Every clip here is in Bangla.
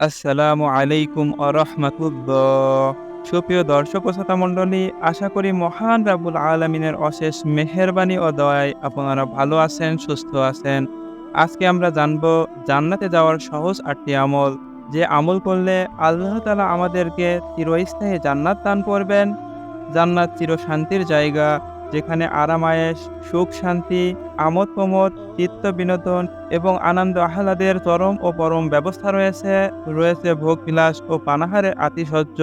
আসসালামু আলাইকুম আরহামাতুল্লাহ। সুপ্রিয় দর্শক ও শ্রোতা মণ্ডলী, আশা করি মহান রাবুল আলমিনের অশেষ মেহেরবানি ও দয়ায় আপনারা ভালো আছেন, সুস্থ আছেন। আজকে আমরা জানব জান্নাতে যাওয়ার সহজ আটটি আমল। যে আমল করলে আল্লাহ তালা আমাদেরকে চিরস্থায়ী জান্নাত দান করবেন। জান্নাত চির শান্তির জায়গা। যেখানে আরামায়েশ সুখ শান্তি আমোদ প্রমোদ চিত্ত বিনোদন এবং আনন্দ আহ্লাদের চরম ও পরম ব্যবস্থা রয়েছে রয়েছে ভোগ বিলাস ও পানাহারের আতিশয্য।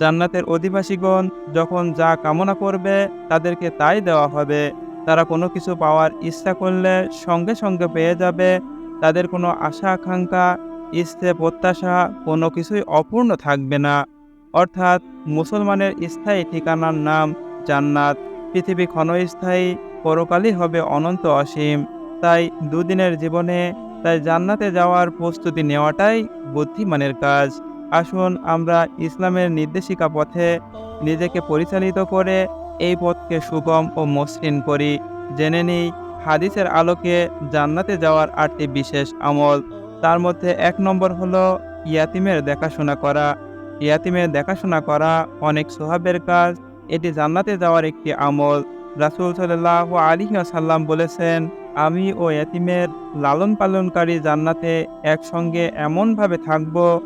জান্নাতের অধিবাসীগণ যখন যা কামনা করবে, তাদেরকে তাই দেওয়া হবে। তারা কোনো কিছু পাওয়ার ইচ্ছা করলে সঙ্গে সঙ্গে পেয়ে যাবে। তাদের কোনো আশা, আকাঙ্ক্ষা, ইচ্ছে, প্রত্যাশা কোনো কিছুই অপূর্ণ থাকবে না। অর্থাৎ মুসলমানের স্থায়ী ঠিকানার নাম জান্নাত। পৃথিবী ক্ষণস্থায়ী, পরকালই হবে অনন্ত অসীম। তাই দুদিনের জীবনে, তাই জান্নাতে যাওয়ার প্রস্তুতি নেওয়াটাই বুদ্ধিমানের কাজ। আসুন আমরা ইসলামের নির্দেশিকা পথে নিজেকে পরিচালিত করে এই পথকে সুগম ও মসৃণ করি। জেনে নিই, হাদিসের আলোকে জান্নাতে যাওয়ার আটটি বিশেষ আমল। তার মধ্যে এক নম্বর হলো ইয়াতিমের দেখাশোনা করা। ইয়াতিমের দেখাশোনা করা অনেক সোহাবের কাজ এটি জান্নাতে যাওয়ার একটি আমল। রাসুল সাল্লাহ আলী সাল্লাম বলেছেন, আমি ও এতিমের লালন পালনকারী জান্নাতে একসঙ্গে এমনভাবে থাকব।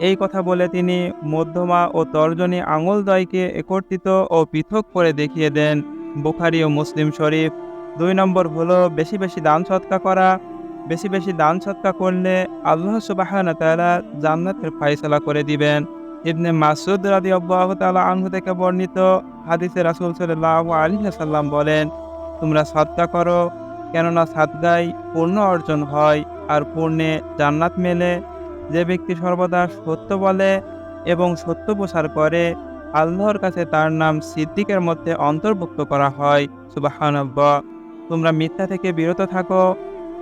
এই কথা বলে তিনি মধ্যমা ও তর্জনী আঙুলদ্বয়কে একত্রিত ও পৃথক করে দেখিয়ে দেন। বুখারি ও মুসলিম শরীফ। দুই নম্বর হলো, বেশি বেশি দান সৎকা করা। বেশি বেশি দান সৎকা করলে আল্লাহ সুবাহ তাআলা জান্নাতের ফাইসলা করে দিবেন। ইবনে মাসুদ রাদি আল্লাহ তালা আনহু থেকে বর্ণিত হাদিসে রাসুল সাল্লাহ আলী সাল্লাম বলেন, তোমরা সাদকা করো, কেননা সাদগাই পূর্ণ অর্জন হয় আর পূর্ণে জান্নাত মেলে। যে ব্যক্তি সর্বদা সত্য বলে এবং সত্য প্রচার করে, আল্লাহর কাছে তার নাম সিদ্দিকের মধ্যে অন্তর্ভুক্ত করা হয়। সুবাহানব্ব তোমরা মিথ্যা থেকে বিরত থাকো,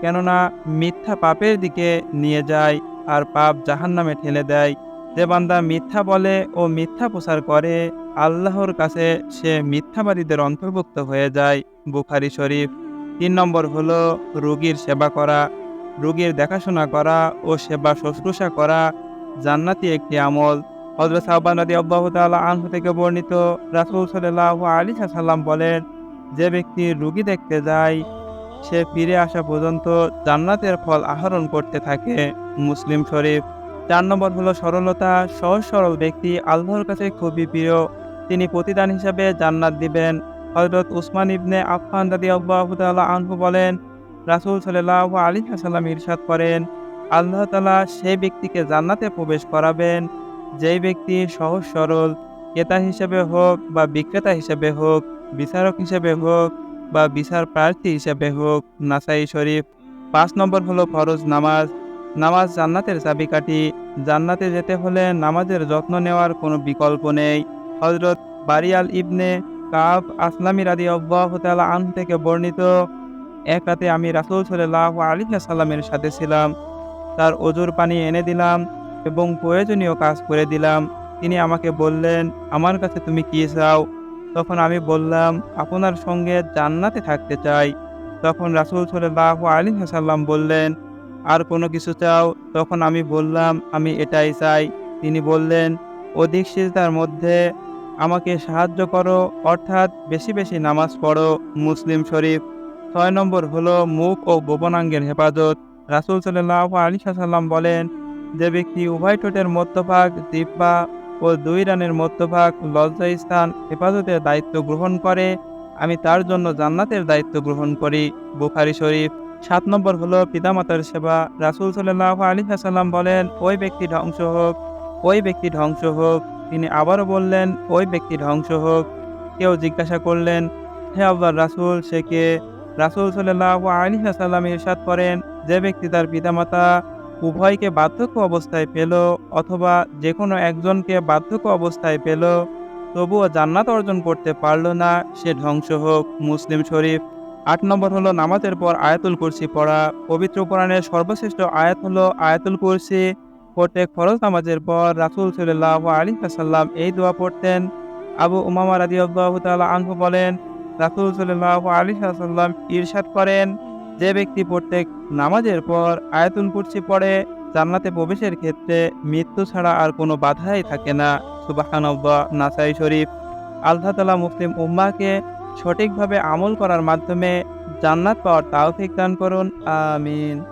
কেননা মিথ্যা পাপের দিকে নিয়ে যায় আর পাপ জাহান্নামে ঠেলে দেয়। যে বান্দা মিথ্যা বলে ও মিথ্যা প্রচার করে, আল্লাহর কাছে সে মিথ্যাবাদীদের অন্তর্ভুক্ত হয়ে যায়। বুখারি শরীফ তিন নম্বর হলো রোগীর সেবা করা, রোগীর দেখাশোনা করা ও সেবা শুশ্রূষা করা জান্নাতি একটি আমল। হজরত সাহবান নদী আব্বাহ তাল্লাহ আনহু থেকে বর্ণিত রাসুল সাল্লাহ আলী সাল্লাম বলেন, যে ব্যক্তি রুগী দেখতে যায়, সে ফিরে আসা পর্যন্ত জান্নাতের ফল আহরণ করতে থাকে। মুসলিম শরীফ চার নম্বর হলো সরলতা। সহজ সরল ব্যক্তি আল্লাহর কাছে খুবই প্রিয়। তিনি প্রতিদান হিসাবে জান্নাত দিবেন। হজরত উসমান ইবনে আফফান রাদি আব্বাহুতাল্লাহ আনহু বলেন, রাসুল সাল্লাহ আলী সাল্লাম ইরশাদ করেন, আল্লাহ তালা সেই ব্যক্তিকে জান্নাতে প্রবেশ করাবেন। যেই ব্যক্তি সহজ সরল, ক্রেতা হিসেবে হোক বা বিক্রেতা হিসেবে হোক, বিচারক হিসেবে হোক বা বিচার প্রার্থী হিসেবে হোক, নাসাই শরীফ। পাঁচ নম্বর হলো ফরজ নামাজ। নামাজ জান্নাতের চাবিকাঠি। জান্নাতে যেতে হলে নামাজের যত্ন নেওয়ার কোনো বিকল্প নেই। হজরত বারিয়াল ইবনে কাব আসলামী রাদি আব্বাহ তালা আন থেকে বর্ণিত, এক রাতে আমি রাসুল সাল্লাহ আলী সাল্লামের সাথে ছিলাম। তার অজুর পানি এনে দিলাম এবং প্রয়োজনীয় কাজ করে দিলাম। তিনি আমাকে বললেন, আমার কাছে তুমি কি চাও? তখন আমি বললাম, আপনার সঙ্গে জান্নাতে থাকতে চাই। তখন রাসুল সাল্লাহ আলী সাল্লাম বললেন আর কোনো কিছু চাও? তখন আমি বললাম, আমি এটাই চাই। তিনি বললেন অধিক সিজদার মধ্যে আমাকে সাহায্য করো, অর্থাৎ বেশি বেশি নামাজ পড়ো, মুসলিম শরীফ। ছয় নম্বর হলো মুখ ও গোপনাঙ্গের হেফাজত। রাসুল সাল্লাহ আলী সাল্লাম বলেন, যে ব্যক্তি উভয় ঠোঁটের মধ্যভাগ দিব্যা ও দুই রানের মধ্যভাগ লজ্জা স্থান হেফাজতের দায়িত্ব গ্রহণ করে, আমি তার জন্য জান্নাতের দায়িত্ব গ্রহণ করি। বুখারি শরীফ। সাত নম্বর হলো পিতামাতার সেবা। রাসুল সাল্লাহ আলী হাসাল্লাম বলেন, ওই ব্যক্তি ধ্বংস হোক, ওই ব্যক্তি ধ্বংস হোক। তিনি আবারও বললেন, ওই ব্যক্তি ধ্বংস হোক। কেউ জিজ্ঞাসা করলেন, হে আল্লাহ রাসুল, সে কে? রাসুল সাল্লাহ আলী হাসাল্লাম ইরশাদ করেন, যে ব্যক্তি তার পিতামাতা উভয়কে বার্ধক্য অবস্থায় পেল অথবা যে কোনো একজনকে বার্ধক্য অবস্থায় পেল, তবুও জান্নাত অর্জন করতে পারল না, সে ধ্বংস হোক। মুসলিম শরীফ আট নম্বর হলো নামাজের পর আয়াতুল কুরসি পড়া। পবিত্র কোরআনের সর্বশ্রেষ্ঠ আয়াত হলো আয়াতুল কুরসি। প্রত্যেক ফরজ নামাজের পর রাসুল সাল্লাহ আলী সাল্লাম এই দোয়া পড়তেন। আবু উমামা রাজি আল্লাহ তালা আনহু বলেন, রাসুল সাল্লাহ আলী সাল্লাম ইরশাদ করেন, যে ব্যক্তি প্রত্যেক নামাজের পর আয়াতুল কুরসি পড়ে, জান্নাতে প্রবেশের ক্ষেত্রে মৃত্যু ছাড়া আর কোনো বাধাই থাকে না। সুবাহানব্বা নাসাই শরীফ। আল্লাহ তালা মুসলিম উম্মাহকে সঠিকভাবে আমল করার মাধ্যমে জান্নাত পাওয়ার তাও ঠিক দান করুন আমিন।